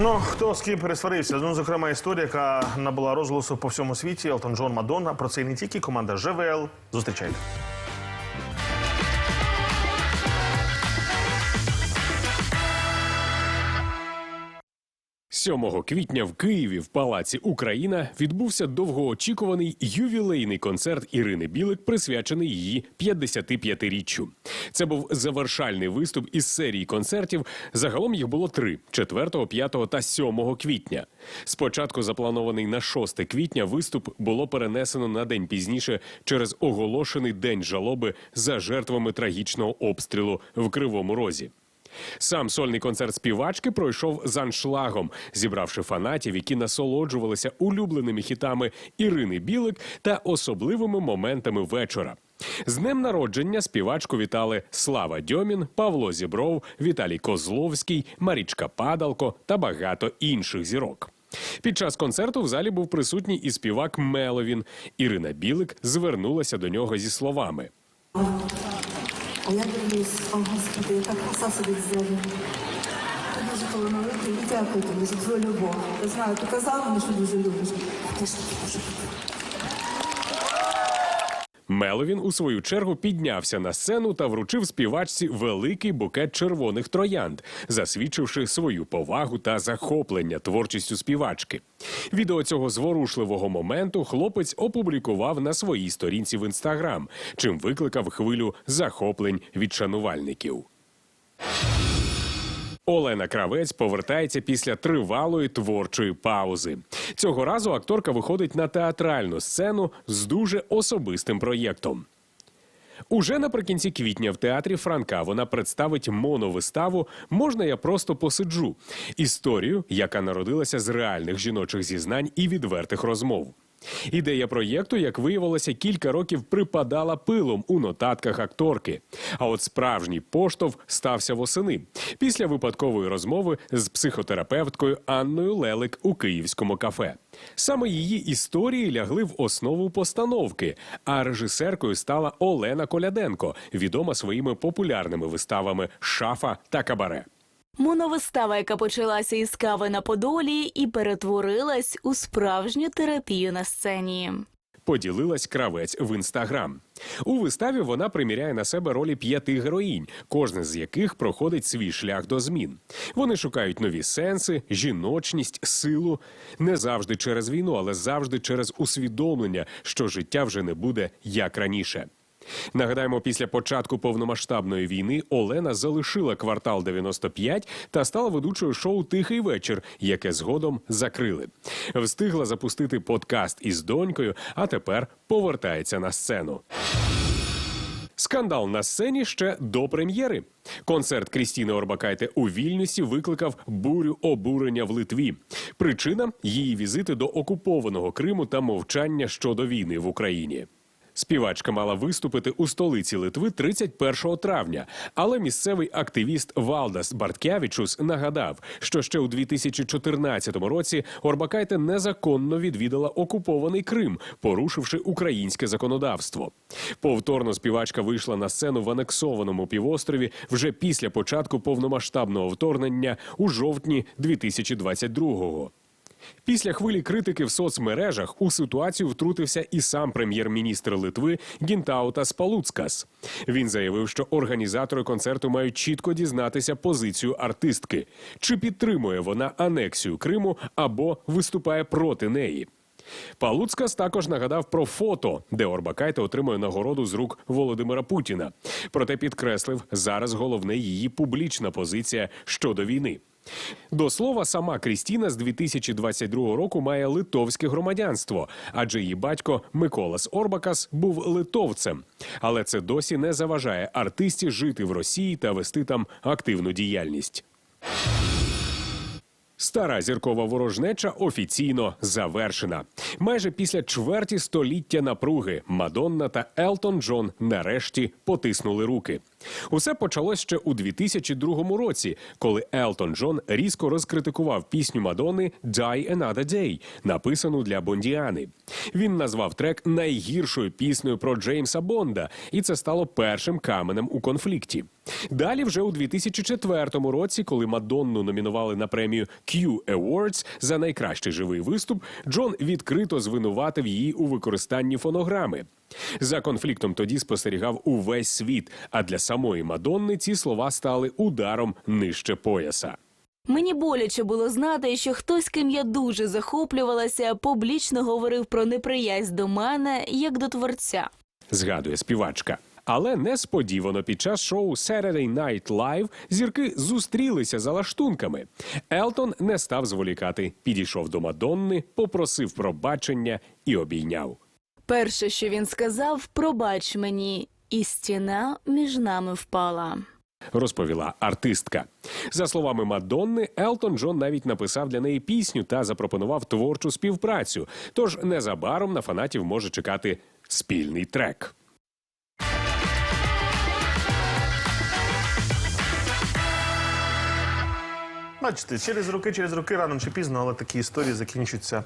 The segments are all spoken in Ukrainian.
Ну хто з ким пересварився? Ну, зокрема, історія, яка набула розголосу по всьому світі. Елтон Джон Мадонна. Про це і не тільки команда ЖВЛ. Зустрічайте. 7 квітня в Києві в Палаці Україна відбувся довгоочікуваний ювілейний концерт Ірини Білик, присвячений її 55-річчю. Це був завершальний виступ із серії концертів. Загалом їх було три: 4, 5 та 7 квітня. Спочатку запланований на 6 квітня виступ було перенесено на день пізніше через оголошений день жалоби за жертвами трагічного обстрілу в Кривому Розі. Сам сольний концерт співачки пройшов з аншлагом, зібравши фанатів, які насолоджувалися улюбленими хітами Ірини Білик та особливими моментами вечора. З днем народження співачку вітали Слава Дьомін, Павло Зібров, Віталій Козловський, Марічка Падалко та багато інших зірок. Під час концерту в залі був присутній і співак Меловін. Ірина Білик звернулася до нього зі словами. А я дивлюсь, о господи, яка краса сидить ззаду. Ти дуже талановитий і дякую тобі за твою любов. Я знаю, ти казала мені, що дуже любиш. Я теж дуже люблю. Меловін у свою чергу піднявся на сцену та вручив співачці великий букет червоних троянд, засвідчивши свою повагу та захоплення творчістю співачки. Відео цього зворушливого моменту хлопець опублікував на своїй сторінці в інстаграм, чим викликав хвилю захоплень від шанувальників. Олена Кравець повертається після тривалої творчої паузи. Цього разу акторка виходить на театральну сцену з дуже особистим проєктом. Уже наприкінці квітня в театрі Франка вона представить моновиставу Можна я просто посиджу історію, яка народилася з реальних жіночих зізнань і відвертих розмов. Ідея проєкту, як виявилося, кілька років припадала пилом у нотатках акторки. А от справжній поштовх стався восени після випадкової розмови з психотерапевткою Анною Лелик у київському кафе. Саме її історії лягли в основу постановки. А режисеркою стала Олена Коляденко, відома своїми популярними виставами Шафа та Кабаре. Моновистава, яка почалася із кави на Подолі і перетворилась у справжню терапію на сцені. Поділилась кравець в інстаграм. У виставі вона приміряє на себе ролі п'яти героїнь, кожна з яких проходить свій шлях до змін. Вони шукають нові сенси, жіночність, силу не завжди через війну, але завжди через усвідомлення, що життя вже не буде як раніше. Нагадаємо, після початку повномасштабної війни Олена залишила квартал 95 та стала ведучою шоу Тихий вечір, яке згодом закрили. Встигла запустити подкаст із донькою, а тепер повертається на сцену. Скандал на сцені ще до прем'єри. Концерт Крістіни Орбакайте у Вільнюсі викликав бурю обурення в Литві. Причина її візити до окупованого Криму та мовчання щодо війни в Україні. Співачка мала виступити у столиці Литви 31 травня, але місцевий активіст Валдас Барткявічус нагадав, що ще у 2014 році Орбакайте незаконно відвідала окупований Крим, порушивши українське законодавство. Повторно співачка вийшла на сцену в анексованому півострові вже після початку повномасштабного вторгнення у жовтні 2022-го. Після хвилі критики в соцмережах у ситуацію втрутився і сам прем'єр-міністр Литви Гінтаутас Палуцкас. Він заявив, що організатори концерту мають чітко дізнатися позицію артистки, чи підтримує вона анексію Криму або виступає проти неї. Палуцкас також нагадав про фото, де Орбакайте отримує нагороду з рук Володимира Путіна. Проте підкреслив, зараз головне її публічна позиція щодо війни. До слова, сама Крістіна з 2022 року має литовське громадянство, адже її батько Миколас Орбакас був литовцем. Але це досі не заважає артисті жити в Росії та вести там активну діяльність. Стара зіркова ворожнеча офіційно завершена. Майже після чверті століття напруги Мадонна та Елтон Джон нарешті потиснули руки. Усе почалось ще у 2002 році, коли Елтон Джон різко розкритикував пісню Мадонни «Die Another Day», написану для Бондіани. Він назвав трек найгіршою піснею про Джеймса Бонда, і це стало першим каменем у конфлікті. Далі, вже у 2004 році, коли Мадонну номінували на премію Q Awards за найкращий живий виступ, Джон відкрито звинуватив її у використанні фонограми. За конфліктом тоді спостерігав увесь світ. А для самої Мадонни ці слова стали ударом нижче пояса. Мені боляче було знати, що хтось, ким я дуже захоплювалася, публічно говорив про неприязнь до мене як до творця. згадує співачка. Але несподівано під час шоу Saturday Night Live зірки зустрілися за лаштунками. Елтон не став зволікати, підійшов до Мадонни, попросив пробачення і обійняв. Перше, що він сказав, пробач мені, і стіна між нами впала. розповіла артистка. За словами Мадонни, Елтон Джон навіть написав для неї пісню та запропонував творчу співпрацю. Тож незабаром на фанатів може чекати спільний трек. Бачите, через роки, через роки, рано чи пізно, але такі історії закінчуються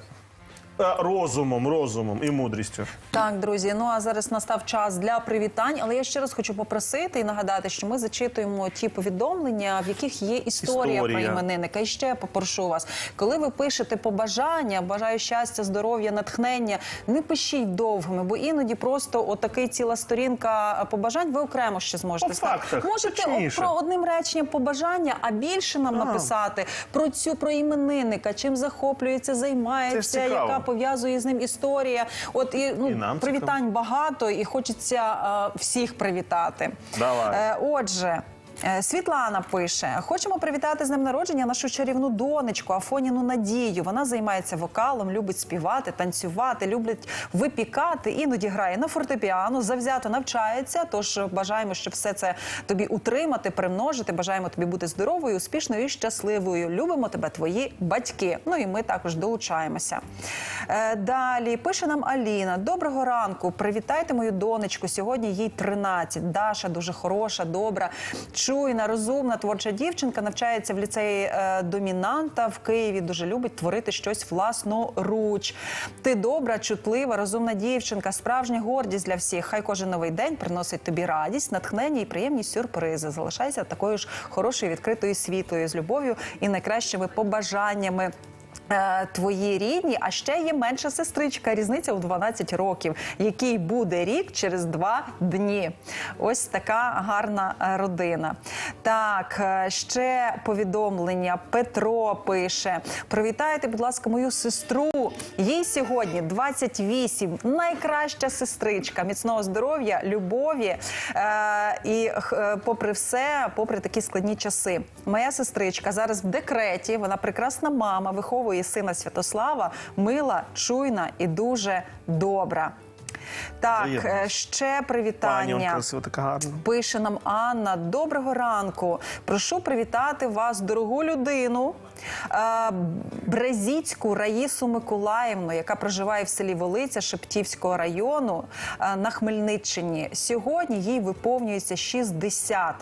розумом, розумом і мудрістю. Так, друзі. Ну а зараз настав час для привітань. Але я ще раз хочу попросити і нагадати, що ми зачитуємо ті повідомлення, в яких є історія, Історія. про іменинника. І ще попрошу вас, коли ви пишете побажання, бажаю щастя, здоров'я, натхнення, не пишіть довгими, бо іноді просто отакий ціла сторінка побажань. Ви окремо ще зможете По сказати. фактах, Можете точніше. про одним реченням побажання, а більше нам написати про цю про іменинника, чим захоплюється, займається, яка пов'язує з ним історія. От і ну І нам привітань багато, і хочеться е, всіх привітати. Давай. Е, отже. Е, Світлана пише: хочемо привітати з ним народження нашу чарівну донечку Афоніну Надію. Вона займається вокалом, любить співати, танцювати, любить випікати, іноді грає на фортепіано, завзято навчається. Тож бажаємо, щоб все це тобі утримати, примножити. Бажаємо тобі бути здоровою, успішною і щасливою. Любимо тебе, твої батьки. Ну і ми також долучаємося. Е, Далі пише нам Аліна: Доброго ранку. Привітайте мою донечку. Сьогодні їй 13. Даша дуже хороша, добра, чуйна, розумна, творча дівчинка. Навчається в ліцеї е, домінанта в Києві. Дуже любить творити щось власноруч. Ти добра, чутлива, розумна дівчинка, справжня гордість для всіх. Хай кожен новий день приносить тобі радість, натхнення і приємні сюрпризи. Залишайся такою ж хорошою, відкритою світлою з любов'ю і найкращими побажаннями. Е, Твої рідні, а ще є менша сестричка, різниця у 12 років, який буде рік через два дні. Ось така гарна е, родина. Так, е, ще повідомлення. Петро пише: Привітайте, будь ласка, мою сестру. Їй сьогодні 28. Найкраща сестричка, міцного здоров'я, любові. Е, і попри все, попри такі складні часи. Моя сестричка зараз в декреті. Вона прекрасна мама, виховує сина Святослава, мила, чуйна і дуже добра. Так, Взаємно. е, ще Пані, привітання. красива, така гарна. Пише нам Анна. Доброго ранку. Прошу привітати вас, дорогу людину. Брезіцьку Раїсу Миколаївну, яка проживає в селі Волиця Шептівського району на Хмельниччині. Сьогодні їй виповнюється 60.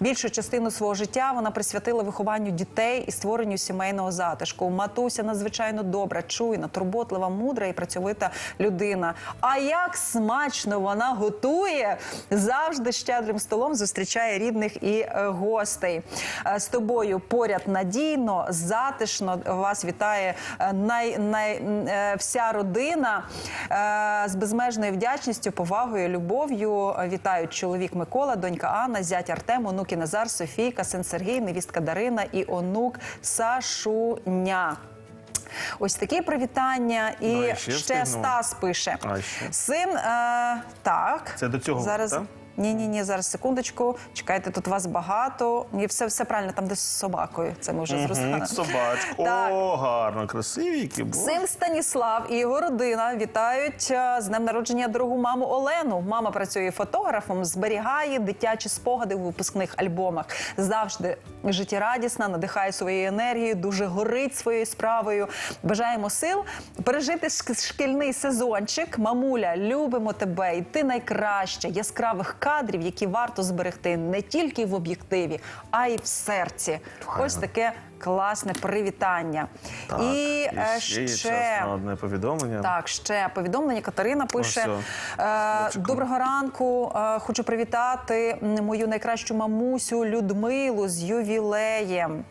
Більшу частину свого життя вона присвятила вихованню дітей і створенню сімейного затишку. Матуся надзвичайно добра, чуйна, турботлива, мудра і працьовита людина. А як смачно вона готує, завжди щедрим столом зустрічає рідних і е, гостей. Е, З тобою поряд надійно, затишно вас вітає е, най, най, е, вся родина Е, з безмежною вдячністю, повагою, любов'ю. Вітають чоловік Микола, донька Анна, зять Артем, онуки Назар, Софійка, син Сергій, невістка Дарина і онук Сашуня. Ось такі привітання. І Ну, ще ще. Стас пише. А, ще. Син, е, так. Це до цього, Зараз. так? Ні, ні, ні, зараз секундочку. Чекайте, тут вас багато. Ні, все, все правильно, там десь з собакою. Це ми вже зрозуміли. Так. О, гарно, красиві, які були. Син Станіслав і його родина вітають е, з днем народження дорогу маму Олену. Мама працює фотографом, зберігає дитячі спогади у випускних альбомах. Завжди життєрадісна, надихає своєю енергією, дуже горить своєю справою. Бажаємо сил пережити шк- шкільний сезончик. Мамуля, любимо тебе, і ти найкраща, яскравих кадрів, які варто зберегти не тільки в об'єктиві, а й в серці. Ось таке класне привітання. Так, і е, ще ще час на одне повідомлення. так, ще повідомлення. Катерина пише: Ось, е, Доброго ранку. Е, хочу привітати мою найкращу мамусю Людмилу з ювілеєм.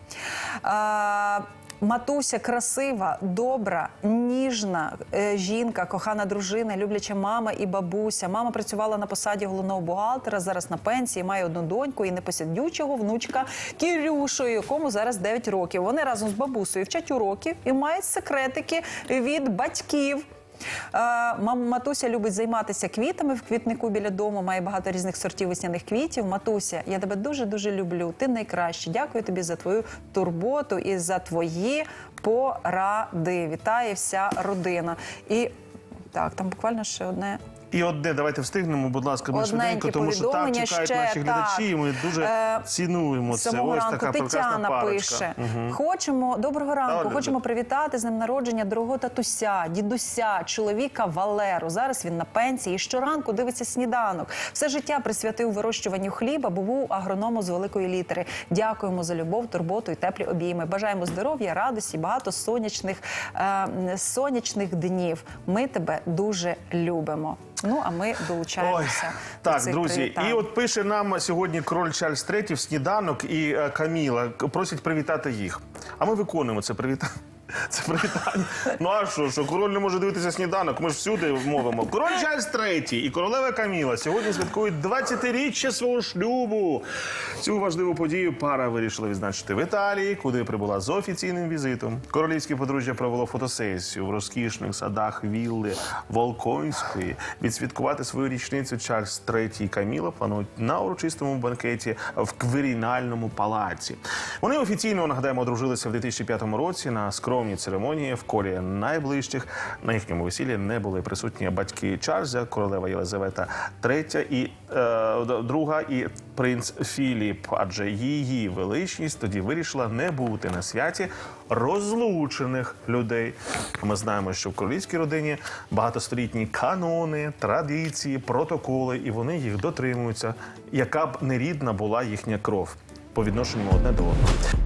Матуся красива, добра, ніжна е, жінка, кохана дружина, любляча мама і бабуся. Мама працювала на посаді головного бухгалтера, зараз на пенсії, має одну доньку і непосідючого внучка Кірюшою, якому зараз 9 років. Вони разом з бабусею вчать уроки і мають секретики від батьків. Е, матуся любить займатися квітами в квітнику біля дому. Має багато різних сортів весняних квітів. Матуся, я тебе дуже дуже люблю. Ти найкраще. Дякую тобі за твою турботу і за твої поради. Вітає вся родина. І так, там буквально ще одне. І одне, давайте встигнемо, будь ласка, ми Одненьке швиденько, тому що повідомлення чекають ще, наші так. і Ми дуже Е, цінуємо це. самого Ось ранку така прекрасна Тетяна парочка. пише: Мгм. хочемо доброго ранку. Давай, хочемо привітати з ним народження дорогого татуся, дідуся, чоловіка Валеру. Зараз він на пенсії. і Щоранку дивиться сніданок. Все життя присвятив вирощуванню хліба, бо був агрономом з великої літери. Дякуємо за любов, турботу і теплі обійми. Бажаємо здоров'я, радості, багато сонячних, е, сонячних днів. Ми тебе дуже любимо. Ну а ми Ой, долучаємося. до так, цих друзі, привітань. і от пише нам сьогодні король Чарльз третій в сніданок і е, Каміла просять привітати їх. А ми виконуємо це привітання. Це привітання. Ну а що, що король не може дивитися сніданок? Ми ж всюди мовимо. Король Чарльз III і королева Каміла сьогодні святкують 20-річчя свого шлюбу. Цю важливу подію пара вирішила відзначити в Італії, куди прибула з офіційним візитом. Королівське подружжя провело фотосесію в розкішних садах вілли Волконської. Відсвяткувати свою річницю Чарльз і Каміла планують на урочистому банкеті в Квірінальному палаці. Вони офіційно нагадаємо одружилися в 2005 році на скромній церемонії в колі найближчих. На їхньому весіллі не були присутні батьки Чарльза, королева Єлизавета III і е, друга і принц Філіп. Адже її величність тоді вирішила не бути на святі розлучених людей. Ми знаємо, що в королівській родині багатостолітні канони, традиції, протоколи, і вони їх дотримуються, яка б не рідна була їхня кров по відношенню одне до одного.